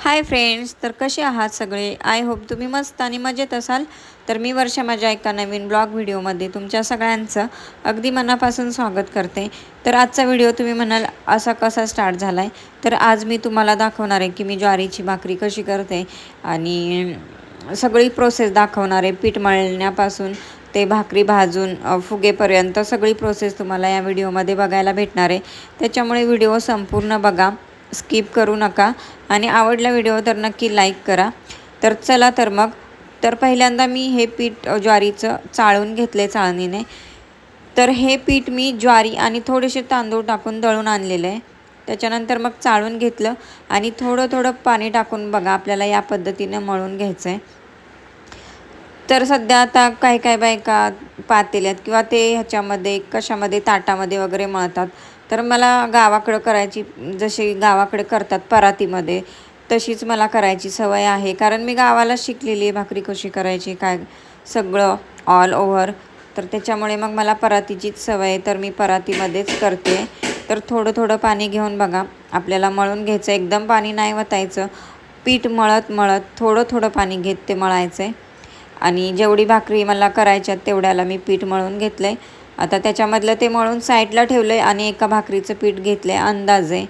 Hi friends तर कसे आहात सगळे? आय होप तुम्ही मस्त आणि मजेत असाल. तर मी वर्षा माझ्या एका नवीन ब्लॉग व्हिडिओमध्ये तुमच्या सगळ्यांचं अगदी मनापासून स्वागत करते. तर आजचा व्हिडिओ तुम्ही म्हणाल असा कसा स्टार्ट झाला आहे तर आज मी तुम्हाला दाखवणार आहे की मी ज्वारीची भाकरी कशी करते आणि सगळी प्रोसेस दाखवणार आहे. पीठ मळण्यापासून ते भाकरी भाजून फुगेपर्यंत सगळी प्रोसेस तुम्हाला या व्हिडिओमध्ये बघायला भेटणार आहे. त्याच्यामुळे व्हिडिओ संपूर्ण बघा. स्किप करू नका आणि आवडला व्हिडिओ तर नक्की लाईक करा. तर चला तर मग तर पहिल्यांदा मी हे पीठ ज्वारीचं चाळून घेतले चाळणीने. तर हे पीठ मी ज्वारी आणि थोडेसे तांदूळ टाकून दळून आणलेलं आहे. त्याच्यानंतर मग चाळून घेतलं आणि थोडं थोडं पाणी टाकून बघा आपल्याला या पद्धतीनं मळून घ्यायचं आहे तर सध्या आता काही काही बायका पातेल्यात किंवा ते ह्याच्यामध्ये कशामध्ये ताटामध्ये वगैरे मळतात. तर मला गावाकडं करायची जशी गावाकडे करतात परातीमध्ये तशीच मला करायची सवय आहे. कारण मी गावाला शिकलेली आहे भाकरी कशी करायची काय सगळं ऑल ओव्हर तर त्याच्यामुळे मग मला परातीचीच सवय आहे तर मी परातीमध्येच करते. तर थोडं थोडं पाणी घेऊन बघा आपल्याला मळून घ्यायचं एकदम पाणी नाही वतायचं. पीठ मळत मळत थोडं थोडं पाणी घेत ते मळायचं आहे आणि जेवढी भाकरी मला करायच्यात तेवढ्याला मी पीठ मळून घेतलं आहे आता त्याच्यामधलं ते मळून साईडला ठेवलं आहे आणि एका भाकरीचं पीठ घेतलं आहे अंदाजे.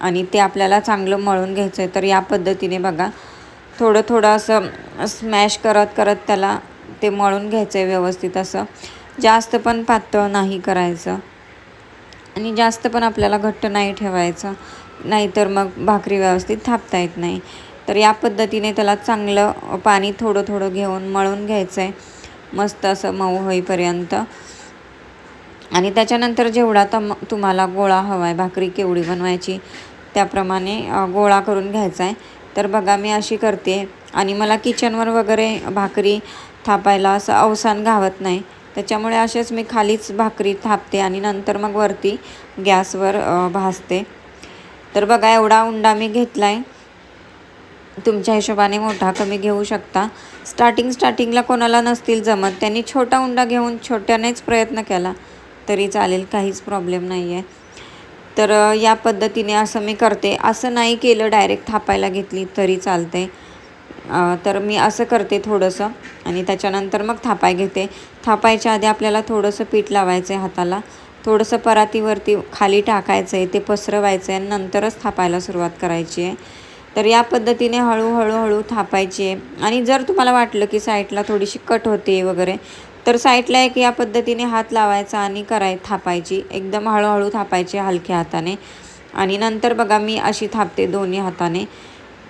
आणि ते आपल्याला चांगलं मळून घ्यायचं आहे तर या पद्धतीने बघा थोडं थोडं असं स्मॅश करत करत त्याला ते मळून घ्यायचं आहे व्यवस्थित असं. जास्त पण पातळ नाही करायचं. आणि जास्त पण आपल्याला घट्ट नाही ठेवायचं. नाहीतर मग भाकरी व्यवस्थित थापता येत नाही. तर या पद्धतीने त्याला चांगलं पाणी थोडं थोडं घेऊन मळून घ्यायचं आहे मस्त असं मऊ होईपर्यंत. आणि त्याच्यानंतर जेवढा तम तुम्हाला गोळा हवा आहे भाकरी केवढी बनवायची त्याप्रमाणे गोळा करून घ्यायचा आहे तर बघा मी अशी करते. आणि मला किचनवर वगैरे भाकरी थापायला असं अवसान घावत नाही. त्याच्यामुळे असेच मी खालीच भाकरी थापते आणि नंतर मग वरती गॅसवर भासते भाजते. तर बघा एवढा उंडा मी घेतला आहे तुमच्या हिशोबाने मोठा कमी घेऊ शकता. स्टार्टिंग स्टार्टिंगला कोणाला नसतील जमत त्यांनी छोटा उंडा घेऊन छोट्यानेच प्रयत्न केला. तरी चालेल काहीच प्रॉब्लेम नाही आहे तर या पद्धतीने असं मी करते. असं नाही केलं डायरेक्ट थापायला घेतली तरी चालते तर मी असं करते थोडंसं आणि त्याच्यानंतर मग थापाय घेते. थापायच्या आधी आपल्याला थोडंसं पीठ लावायचं आहे हाताला. थोडंसं परातीवरती खाली टाकायचं आहे ते पसरवायचं आहे आणि नंतरच थापायला सुरुवात करायची आहे तर या पद्धतीने हळूहळू हळू थापायची आहे आणि जर तुम्हाला वाटलं की साईडला थोडीशी कट होते वगैरे तर साईडला एक या पद्धतीने हात लावायचा आणि कराय थापायची. एकदम हळूहळू थापायची हलक्या हाताने. आणि नंतर बघा मी अशी थापते दोन्ही हाताने.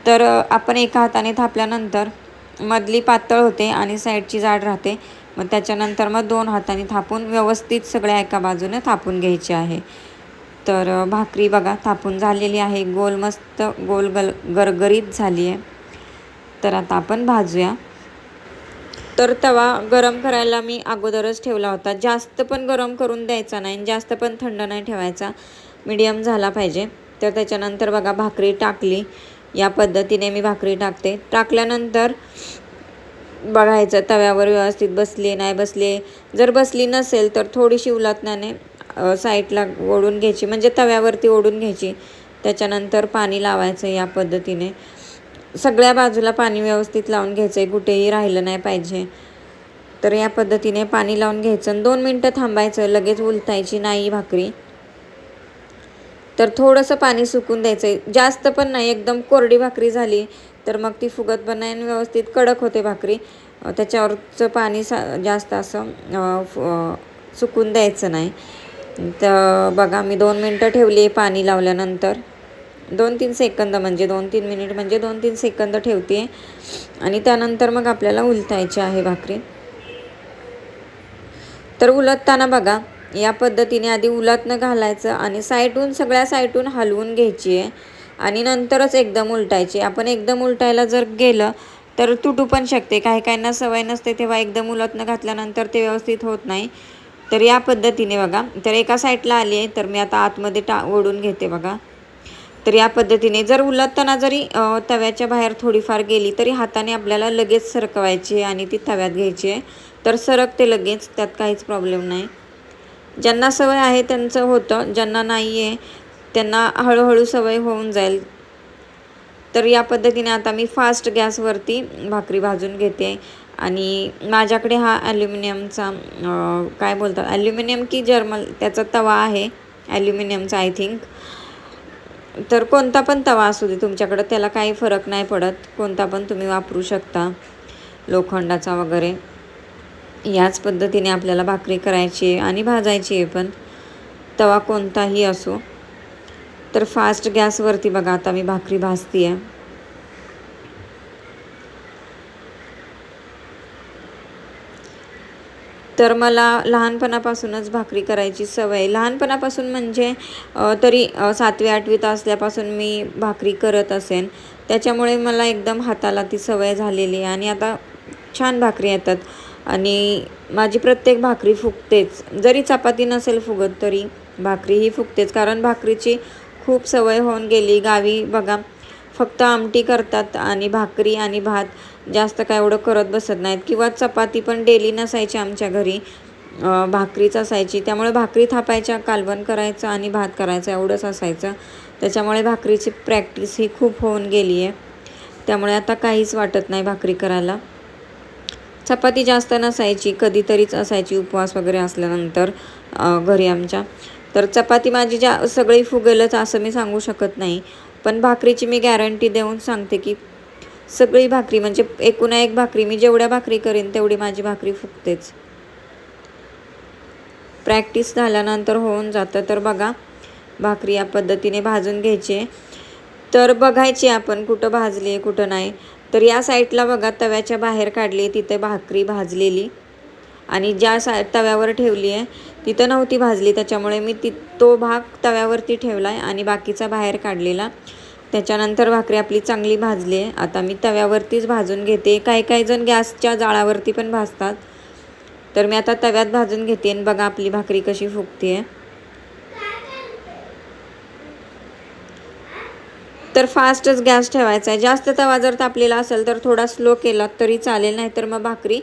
तर आपण एका हाताने थापल्यानंतर मधली पातळ होते आणि साईडची जाड राहते. मग त्याच्यानंतर मग दोन हाताने थापून व्यवस्थित सगळ्या एका बाजूने थापून घ्यायची आहे. तर भाकरी बघा थापून झालेली आहे. गोल मस्त गोल गल गरगरीत झाली आहे. तर आता आपण भाजूया. तर तवा गरम करायला मी अगोदरच ठेवला होता. जास्त पण गरम करून द्यायचा नाही आणि जास्त पण थंड नाही ठेवायचा. मीडियम झाला पाहिजे. तर त्याच्यानंतर बघा भाकरी टाकली. या पद्धतीने मी भाकरी टाकते. टाकल्यानंतर बघायचं तव्यावर व्यवस्थित बसली नाही बसली जर बसली नसेल तर थोडीशी उलटण्याने साईडला ओढून घ्यायची. म्हणजे तव्यावरती ओढून घ्यायची. त्याच्यानंतर पाणी लावायचं या पद्धतीने. सगळ्या बाजूला पाणी व्यवस्थित लावून घ्यायचं आहे कुठेही राहिलं नाही पाहिजे. तर या पद्धतीने पाणी लावून घ्यायचं आणि दोन मिनटं थांबायचं लगेच उलतायची नाही भाकरी. तर थोडंसं पाणी सुकून द्यायचं आहे जास्त पण नाही एकदम कोरडी भाकरी झाली तर मग ती फुगत बनायन व्यवस्थित कडक होते भाकरी. त्याच्यावरचं पाणी सा जास्त असं फ- सुकून द्यायचं नाही. तर बघा मी दोन मिनटं ठेवली पाणी लावल्यानंतर. दोन तीन सेकंद म्हणजे दोन तीन मिनिट म्हणजे दोन तीन सेकंद ठेवते. आणि त्यानंतर मग आपल्याला उलटायची आहे भाकरी. तर उलटताना बघा या पद्धतीने आधी उलटणं घालायचं आणि साईडून सगळ्या साईडून हलवून घ्यायची आहे. आणि नंतरच एकदम उलटायची. आपण एकदम उलटायला जर गेलं तर तुटू पण शकते. काही काहींना सवय नसते तेव्हा एकदम उलटणं घातल्यानंतर ते व्यवस्थित होत नाही. तर या पद्धतीने बघा. तर एका साईडला आली आहे तर मी आता आतमध्ये टा ओढून घेते बघा. तर या पद्धतीने जर उलटताना जरी तव्याच्या बाहेर थोडीफार गेली तरी हाताने आपल्याला लगेच सरकवायची आहे आणि ती तव्यात घ्यायची आहे. तर सरकते लगेच त्यात काहीच प्रॉब्लेम नाही. ज्यांना सवय आहे त्यांचं होतं ज्यांना नाही आहे त्यांना हळूहळू सवय होऊन जाईल. तर या पद्धतीने आता मी फास्ट गॅसवरती भाकरी भाजून घेते. आणि माझ्याकडे हा ॲल्युमिनियमचा काय बोलतात ॲल्युमिनियम की जर्मल त्याचा तवा आहे. ॲल्युमिनियमचा आय थिंक. तर कोणता पण तवा असू दे तुमच्याकडं त्याला काही फरक नाही पडत. कोणता पण तुम्ही वापरू शकता लोखंडाचा वगैरे. याच पद्धतीने आपल्याला भाकरी करायची आहे आणि भाजायची आहे पण. तवा कोणताही असो. तर फास्ट गॅसवरती बघा आता मी भाकरी भाजती आहे तर मला लहानपणापासूनच भाकरी करायची सवय. लहानपणापासून म्हणजे तरी सातवी आठवीत असल्यापासून मी भाकरी करत असेन. त्याच्यामुळे मला एकदम हाताला ती सवय झालेली आहे आणि आता छान भाकरी येतात. आणि माझी प्रत्येक भाकरी फुगतेच. जरी चपाती नसेल फुगत तरी भाकरी ही फुगतेच. कारण भाकरीची खूप सवय होऊन गेली. गावी बघा फक्त आमटी करतात आणि भाकरी आणि भात जास्त काय एवढं करत बसत नाहीत. किंवा चपाती पण डेली नसायची आमच्या घरी. भाकरीच असायची. त्यामुळे भाकरी थापायच्या कालवण करायचं आणि भात करायचा एवढंच असायचं. त्याच्यामुळे भाकरीची प्रॅक्टिस ही खूप होऊन गेली आहे त्यामुळे आता काहीच वाटत नाही भाकरी करायला. चपाती जास्त नसायची. कधीतरीच असायची उपवास वगैरे असल्यानंतर घरी आमच्या. तर चपाती माझी जा सगळी फुगेलच असं मी सांगू शकत नाही. पण भाकरीची मी गॅरंटी देऊन सांगते की सगळी भाकरी म्हणजे एकूण एक भाकरी मी जेवढ्या भाकरी करेन तेवढी माझी भाकरी फुकतेच प्रॅक्टिस झाल्यानंतर होऊन जातं. तर बघा भाकरी या पद्धतीने भाजून घ्यायची तर बघायची आपण कुठं भाजली आहे कुठं नाही. तर या साईडला बघा तव्याच्या बाहेर काढली तिथे भाकरी भाजलेली. आणि ज्या सा तव्यावर ठेवली आहे तिथं नव्हती भाजली. त्याच्यामुळे मी ती तो भाग तव्यावरती ठेवला आहे आणि बाकीचा बाहेर काढलेला. त्याच्यानंतर भाकरी आपली चांगली भाजली आहे. आता मी तव्यावरतीच भाजून घेते. काही काही जण गॅसच्या जाळावरती पण भाजतात. तर मी आता तव्यात भाजून घेते आणि बघा आपली भाकरी कशी फुगते आहे तर फास्टच गॅस ठेवायचा आहे. जास्त तवा जर तापलेला असेल तर थोडा स्लो केला तरी चालेल नाही तर मग भाकरी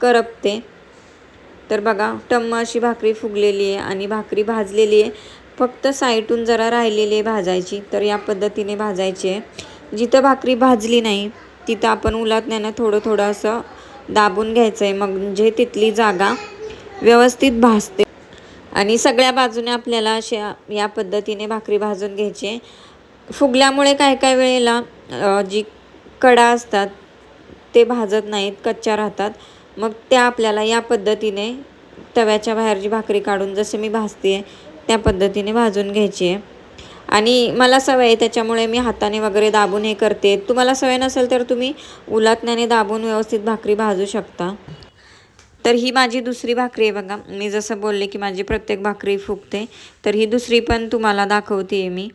करपते. तर बघा टम्म अशी भाकरी फुगलेली आहे आणि भाकरी भाजलेली आहे. फक्त साईटून जरा राहिलेली आहे भाजायची तर या पद्धतीने भाजायची आहे. जिथं भाकरी भाजली नाही तिथं आपण उलातण्यानं थोडं थोडं असं दाबून घ्यायचं आहे मग म्हणजे तिथली जागा व्यवस्थित भाजते. आणि सगळ्या बाजूने आपल्याला अशा या पद्धतीने भाकरी भाजून घ्यायची आहे. फुगल्यामुळे काय काय वेळेला जी कडा असतात ते भाजत नाहीत कच्च्या राहतात. मग त्या आपल्याला या पद्धतीने तव्याच्या बाहेर जी भाकरी काढून जसे मी भाजते आहे त्या पद्धतीने भाजून घ्यायची आहे आणि मला सवय आहे त्याच्यामुळे मी हाताने वगैरे दाबून हे करते. तुम्हाला सवय नसेल तर तुम्ही उलातण्याने दाबून व्यवस्थित भाकरी भाजू शकता. तर ही माझी दुसरी भाकरी आहे बघा. मी जसं बोलले की माझी प्रत्येक भाकरी फुगते तर ही दुसरी पण तुम्हाला दाखवते आहे मी.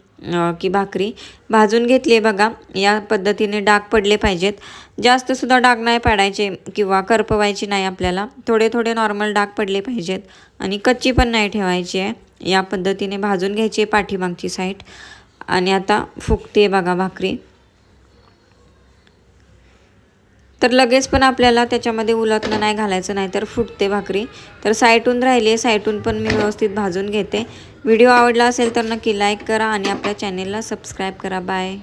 की भाकरी. भाजून घेतली आहे बघा. या पद्धतीने डाग पडले पाहिजेत. जास्तसुद्धा डाग नाही पाडायचे किंवा करपवायची नाही आपल्याला. थोडे थोडे नॉर्मल डाग पडले पाहिजेत. आणि कच्ची पण नाही ठेवायची आहे. या पद्धतीने भाजून घ्यायची आहे पाठीमागची साईड आणि आता फुगते बघा भाकरी. तर लगेच पण आपल्याला त्याच्यामध्ये उलटणं नाही घालायचं नाही तर फुटते भाकरी. तर साईटून राहिली आहे साईटून पण मी व्यवस्थित भाजून घेते. व्हिडिओ आवडला असेल तर नक्की लाईक करा आणि आपल्या चॅनेलला सबस्क्राईब करा. बाय